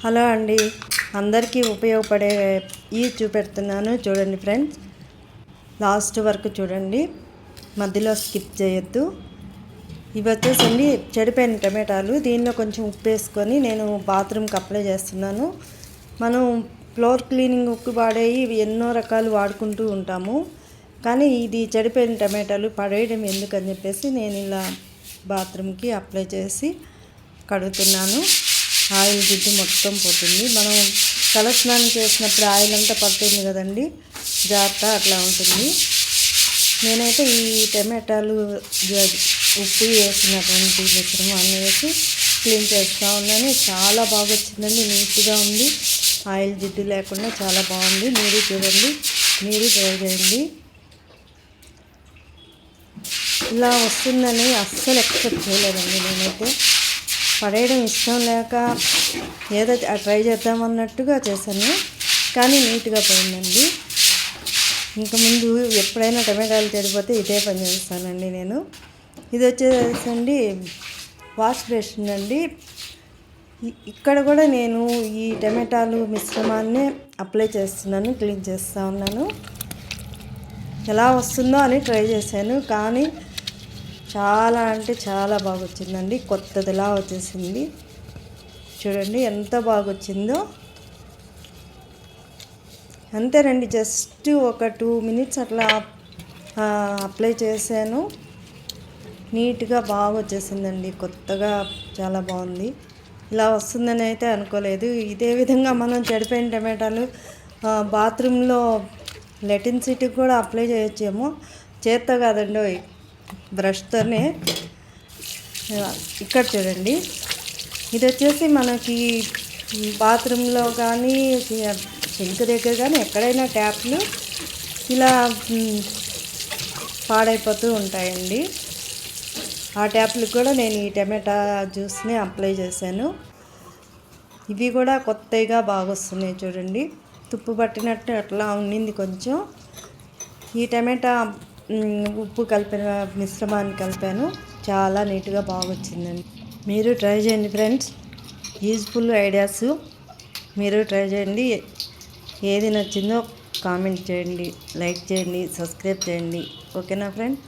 Hello అండి. అందరికీ ఉపయోగపడే ఈ చూపెడుతున్నాను చూడండి ఫ్రెండ్స్. లాస్ట్ వరకు చూడండి. మధ్యలో స్కిప్ చేయొద్దు. ఇవి వచ్చేసండి చెడిపోయిన టమాటాలు. దీనిలో కొంచెం ఉప్పు వేసుకొని నేను బాత్రూమ్కి అప్లై చేస్తున్నాను. మనం ఫ్లోర్ క్లీనింగ్ ఉప్పు వాడేవి ఇవి ఎన్నో రకాలు వాడుకుంటూ ఉంటాము. కానీ ఇది చెడిపోయిన టమాటాలు పడేయడం ఎందుకని చెప్పేసి నేను ఇలా బాత్రూమ్కి అప్లై చేసి కడుగుతున్నాను. ఆయిల్ జిడ్డు మొత్తం పోతుంది. మనం తలస్నానం చేసినప్పుడు ఆయిల్ అంతా పడుతుంది కదండి. జాగ్రత్త అట్లా ఉంటుంది. నేనైతే ఈ టమాటాలు ఉప్పు వేసినటువంటి మిశ్రమాన్ని వేసి క్లీన్ చేస్తూ ఉన్నాను. చాలా బాగా వచ్చిందండి. నీట్గా ఉంది. ఆయిల్ జిడ్డు లేకుండా చాలా బాగుంది. మీరు చూడండి. మీరు ట్రై చేయండి. ఇలా వస్తుందని అస్సలు ఎక్స్పెక్ట్ చేయలేదండి నేనైతే. పడేయడం ఇష్టం లేక ఏదో ట్రై చేద్దామన్నట్టుగా చేశాను. కానీ నీట్గా పోయిందండి. ఇంకా ముందు ఎప్పుడైనా టమాటాలు చెడిపోతే ఇదే పని చేస్తానండి నేను. ఇది వచ్చేసండి వాష్ బేసిన్ అండి. ఇక్కడ కూడా నేను ఈ టమాటాలు మిశ్రమాన్ని అప్లై చేస్తున్నాను క్లీన్ చేస్తూ ఉన్నాను. ఎలా వస్తుందో అని ట్రై చేశాను. కానీ చాలా అంటే చాలా బాగా వచ్చిందండి కొత్తదిలా వచ్చేసింది. చూడండి ఎంత బాగా వచ్చిందో అంతేనండి జస్ట్ ఒక టూ మినిట్స్ అట్లా అప్లై చేశాను. నీట్గా బాగా వచ్చేసిందండి కొత్తగా చాలా బాగుంది. ఇలా వస్తుందని అయితే అనుకోలేదు. ఇదే విధంగా మనం చెడిపోయిన టమాటాలు బాత్రూంలో లెటిన్ సిటీకి కూడా అప్లై చేయొచ్చేమో. చేత్తో కాదండి బ్రష్తోనే ఇక్కడ చూడండి. ఇది వచ్చేసి మనకి బాత్రూంలో కానీ సింక్ దగ్గర కానీ ఎక్కడైనా ట్యాప్లు ఇలా పాడైపోతూ ఉంటాయండి. ఆ ట్యాప్లకు కూడా నేను ఈ టమాటా జ్యూస్ని అప్లై చేశాను. ఇవి కూడా కొత్తగా బాగా వస్తున్నాయి చూడండి. తుప్పు పట్టినట్టు అట్లా ఉండింది కొంచెం. ఈ టమాటా ఉప్పు కలిపిన మిశ్రమాన్ని కలిపాను. చాలా నీట్గా బాగా వచ్చిందండి మీరు ట్రై చేయండి ఫ్రెండ్స్. Useful ideas. మీరు ట్రై చేయండి. ఏది నచ్చిందో కామెంట్ చేయండి లైక్ చేయండి సబ్స్క్రైబ్ చేయండి. ఓకేనా ఫ్రెండ్స్?